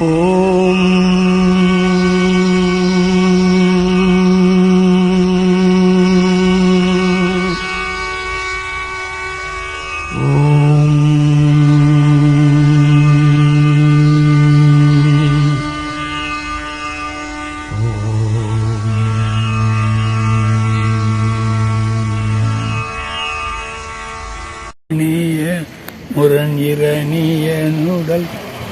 ஓம். ஓம் முரண் இரணிய நுடல்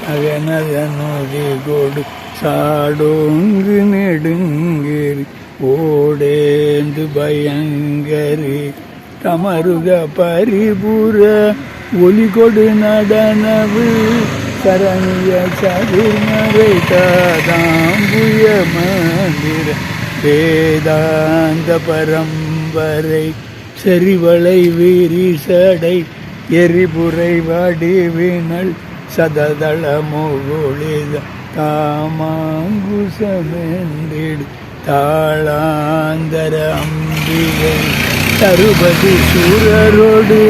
அகனதனொதி கொடு சாடோங்கு நெடுங்கிரி ஓடேந்து பயங்கரி தமருக பரிபுர ஒலி கொடு நடனவு கரணிய சதுர்மறை தாதாம்புய மந்திர வேதாந்த பரம்பரை செறிவளை விரிசடை எரிபுரை வடிவினல் சததள முகுளித தாமாங்குசமென்றிடு தாளாந்தர அம்பிகை. தருபதி சூரரோடு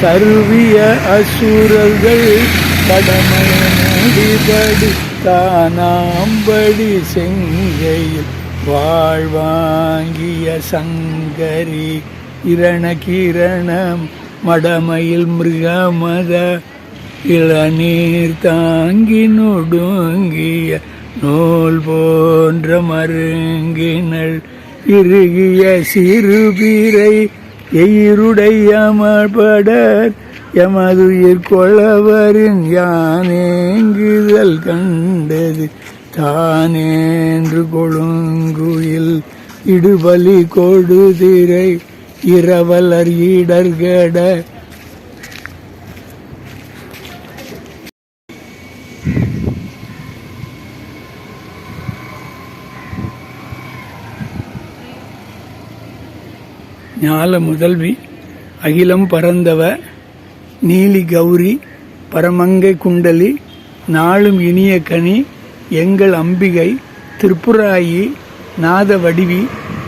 சருவிய அசுரர்கள் கடமையடிபடி தானாம்படி செங்கையில் வாழ்வாங்கிய சங்கரி. இரண கிரணம் மடமையில் மிருகமத இளநீர் தாங்கி நொடுங்கிய நூல் போன்ற மருங்கினள். இறுகிய சிறுபீரை எயிருடைய எயிருடையமபடர் எமதுயிர் கொளவரின் யானேங்குதல் கண்டது. தானேன்று கொழுங்குயில் இடுபலி கொடுதிரை. இரவலர் ஈடர்கட ஞால முதல்வி அகிலம் பறந்தவ நீலி கௌரி பரமங்கை குண்டலி நாளும் இனிய கனி எங்கள் அம்பிகை திருப்புராயி நாத வடிவி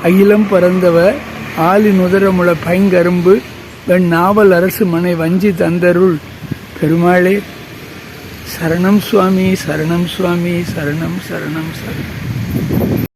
அகிலம் பறந்தவ ஆலி நுதரமுள பைங்கரும்பு வெண் நாவல் அரசு மனை வஞ்சி தந்தருள். பெருமாளே சரணம் சுவாமி சரணம் சுவாமி சரணம் சரணம் சரணம்.